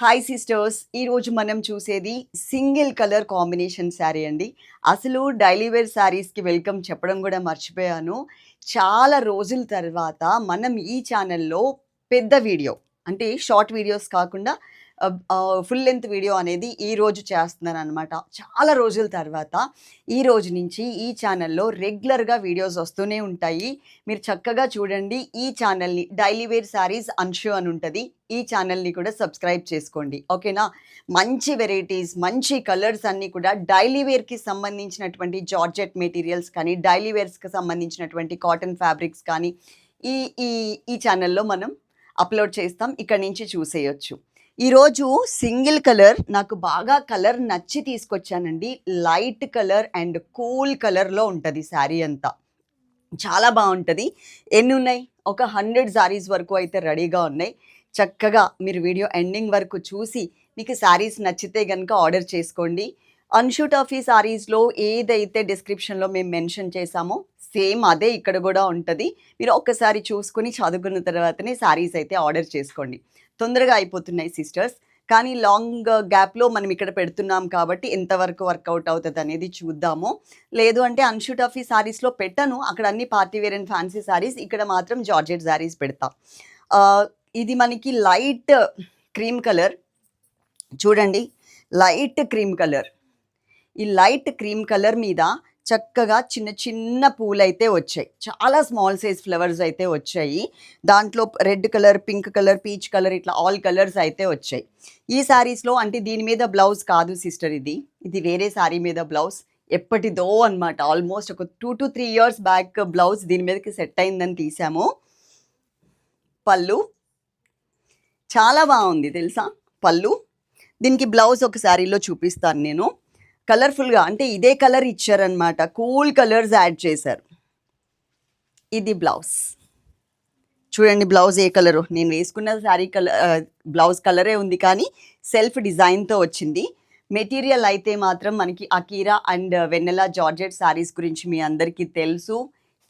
Hi sisters ఈరోజు మనం చూసేది సింగిల్ కలర్ కాంబినేషన్ శారీ అండి. అసలు డైలీ వేర్ శారీస్కి వెల్కమ్ చెప్పడం కూడా మర్చిపోయాను. చాలా రోజుల తర్వాత మనం ఈ ఛానల్లో పెద్ద వీడియో అంటే షార్ట్ వీడియోస్ కాకుండా ఫుల్ లెంత్ వీడియో అనేది ఈ రోజు చేస్తున్నాను అనమాట చాలా రోజుల తర్వాత ఈ రోజు నుంచి ఈ ఛానల్లో రెగ్యులర్గా వీడియోస్ వస్తూనే ఉంటాయి. మీరు చక్కగా చూడండి. ఈ ఛానల్ని డైలీ వేర్ శారీస్ అన్షు అని ఉంటుంది. ఈ ఛానల్ని కూడా సబ్స్క్రైబ్ చేసుకోండి. ఓకేనా మంచి వెరైటీస్ మంచి కలర్స్ అన్నీ కూడా డైలీ వేర్కి సంబంధించినటువంటి జార్జెట్ మెటీరియల్స్ కానీ డైలీ వేర్స్కి సంబంధించినటువంటి కాటన్ ఫ్యాబ్రిక్స్ కానీ ఈ ఈ ఈ ఛానల్లో మనం అప్లోడ్ చేస్తాం. ఇక్కడ నుంచి చూసేయొచ్చు. ఈరోజు సింగిల్ కలర్ నాకు బాగా కలర్ నచ్చి తీసుకొచ్చానండి. లైట్ కలర్ అండ్ కూల్ కలర్లో ఉంటుంది శారీ అంతా. చాలా బాగుంటుంది. ఎన్ని ఉన్నాయి? ఒక హండ్రెడ్ శారీస్ వరకు అయితే రెడీగా ఉన్నాయి. చక్కగా మీరు వీడియో ఎండింగ్ వరకు చూసి మీకు శారీస్ నచ్చితే కనుక ఆర్డర్ చేసుకోండి. అన్షూట్ ఆఫ్ ఈ శారీస్లో ఏదైతే డిస్క్రిప్షన్లో మేము మెన్షన్ చేసామో సేమ్ అదే ఇక్కడ కూడా ఉంటుంది. మీరు ఒక్కసారి చూసుకుని చదువుకున్న తర్వాతనే శారీస్ అయితే ఆర్డర్ చేసుకోండి. తొందరగా అయిపోతున్నాయి సిస్టర్స్. కానీ లాంగ్ గ్యాప్లో మనం ఇక్కడ పెడుతున్నాం కాబట్టి ఎంతవరకు వర్కౌట్ అవుతుంది అనేది చూద్దాము. లేదు అంటే అన్షూట్ ఆఫ్ ఈ శారీస్లో పెట్టను. అక్కడ అన్ని party wear and fancy saris ఇక్కడ మాత్రం జార్జెట్ శారీస్ పెడతా. ఇది మనకి లైట్ క్రీమ్ కలర్. చూడండి. Light cream colour. ఈ లైట్ క్రీమ్ కలర్ మీద చక్కగా చిన్న చిన్న పూలైతే వచ్చాయి. చాలా స్మాల్ సైజ్ ఫ్లవర్స్ అయితే వచ్చాయి. దాంట్లో red colour pink colour peach colour ఇట్లా ఆల్ కలర్స్ అయితే వచ్చాయి. ఈ శారీస్లో అంటే దీని మీద బ్లౌజ్ కాదు సిస్టర్ ఇది. ఇది వేరే శారీ మీద బ్లౌజ్. ఎప్పటిదో అన్నమాట. ఆల్మోస్ట్ ఒక two to three years back blouse దీని మీదకి సెట్ అయిందని తీసాము. పళ్ళు. చాలా బాగుంది తెలుసా? పళ్ళు. దీనికి బ్లౌజ్ ఒక శారీలో చూపిస్తాను నేను. కలర్ఫుల్గా అంటే ఇదే కలర్ ఇచ్చారనమాట కూల్ కలర్స్ యాడ్ చేశారు. ఇది బ్లౌజ్. చూడండి బ్లౌజ్ ఏ కలరు. నేను వేసుకున్న శారీ కలర్ బ్లౌజ్ కలరే ఉంది కానీ సెల్ఫ్ డిజైన్తో వచ్చింది. మెటీరియల్ అయితే మాత్రం మనకి Akira and Vennela georgette sarees గురించి మీ అందరికీ తెలుసు.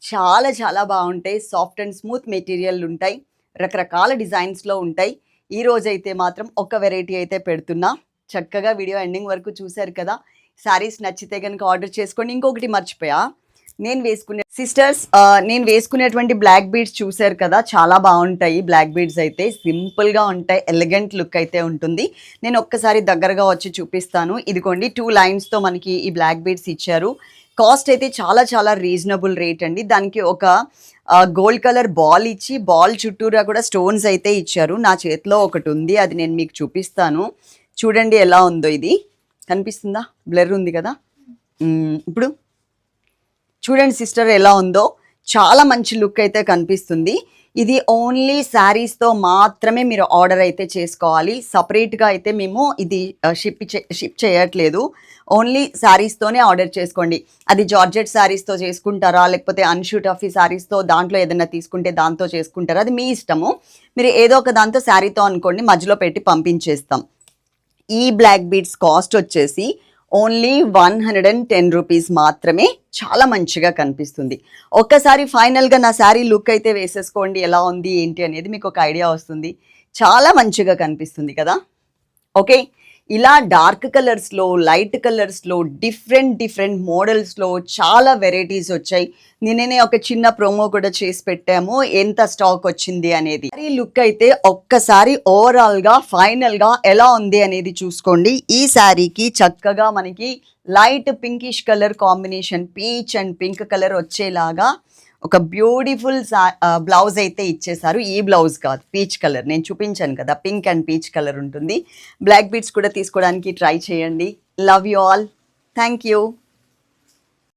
చాలా చాలా బాగుంటాయి. సాఫ్ట్ అండ్ స్మూత్ మెటీరియల్ ఉంటాయి. రకరకాల డిజైన్స్లో ఉంటాయి. ఈ రోజైతే మాత్రం ఒక వెరైటీ అయితే పెడుతున్నా. చక్కగా వీడియో ఎండింగ్ వరకు చూశారు కదా. శారీస్ నచ్చితే కనుక ఆర్డర్ చేసుకోండి. ఇంకొకటి మర్చిపోయా. నేను వేసుకునే సిస్టర్స్ నేను వేసుకునేటువంటి బ్లాక్ బీడ్స్ చూశారు కదా చాలా బాగుంటాయి. బ్లాక్ బీడ్స్ అయితే సింపుల్గా ఉంటాయి ఎలిగెంట్ లుక్ అయితే ఉంటుంది. నేను ఒక్కసారి దగ్గరగా వచ్చి చూపిస్తాను. ఇదిగోండి టూ లైన్స్తో మనకి ఈ బ్లాక్ బీడ్స్ ఇచ్చారు. కాస్ట్ అయితే చాలా చాలా రీజనబుల్ రేట్ అండి. దానికి ఒక గోల్డ్ కలర్ బాల్ ఇచ్చి బాల్ చుట్టూరా కూడా స్టోన్స్ అయితే ఇచ్చారు. నా చేతిలో ఒకటి ఉంది అది నేను మీకు చూపిస్తాను. చూడండి ఎలా ఉందో ఇది. కనిపిస్తుందా? బ్లర్ ఉంది కదా? ఇప్పుడు చూడండి సిస్టర్ ఎలా ఉందో. చాలా మంచి లుక్ అయితే కనిపిస్తుంది. ఇది ఓన్లీ శారీస్తో మాత్రమే మీరు ఆర్డర్ అయితే చేసుకోవాలి. సపరేట్గా అయితే మేము ఇది షిప్ షిప్ చేయట్లేదు. ఓన్లీ శారీస్తోనే ఆర్డర్ చేసుకోండి. అది జార్జెట్ శారీస్తో చేసుకుంటారా? లేకపోతే అన్షూట్ ఆఫీ శారీస్తో దాంట్లో ఏదైనా తీసుకుంటే దాంతో చేసుకుంటారా? అది మీ ఇష్టము. మీరు ఏదో ఒక దాంతో శారీతో అనుకోండి మధ్యలో పెట్టి పంపించేస్తాం. ఈ బ్లాక్ బీడ్స్ కాస్ట్ వచ్చేసి only one hundred and ten rupees మాత్రమే చాలా మంచిగా కనిపిస్తుంది. ఒక్కసారి ఫైనల్గా నా శారీ లుక్ అయితే వేసేసుకోండి ఎలా ఉంది ఏంటి అనేది మీకు ఒక ఐడియా వస్తుంది. చాలా మంచిగా కనిపిస్తుంది కదా? ఓకే? ఇలా డార్క్ కలర్స్లో లైట్ కలర్స్లో డిఫరెంట్ డిఫరెంట్ మోడల్స్లో చాలా వెరైటీస్ వచ్చాయి. నేనే ఒక చిన్న ప్రోమో కూడా చేసి పెట్టాము. ఎంత స్టాక్ వచ్చింది అనేది. ఈ లుక్ అయితే ఒక్కసారి ఓవరాల్గా ఫైనల్గా ఎలా ఉంది అనేది చూసుకోండి. ఈ శారీకి చక్కగా మనకి light pinkish colour combination peach and pink colour వచ్చేలాగా ఒక బ్యూటిఫుల్ బ్లౌజ్ అయితే ఇచ్చేసారు ఈ బ్లౌజ్ కాదు పీచ్ కలర్ నేను చూపించాను కదా పింక్ అండ్ పీచ్ కలర్ ఉంటుంది. బ్లాక్ బీట్స్ కూడా తీసుకోవడానికి ట్రై చేయండి. Love you all thank you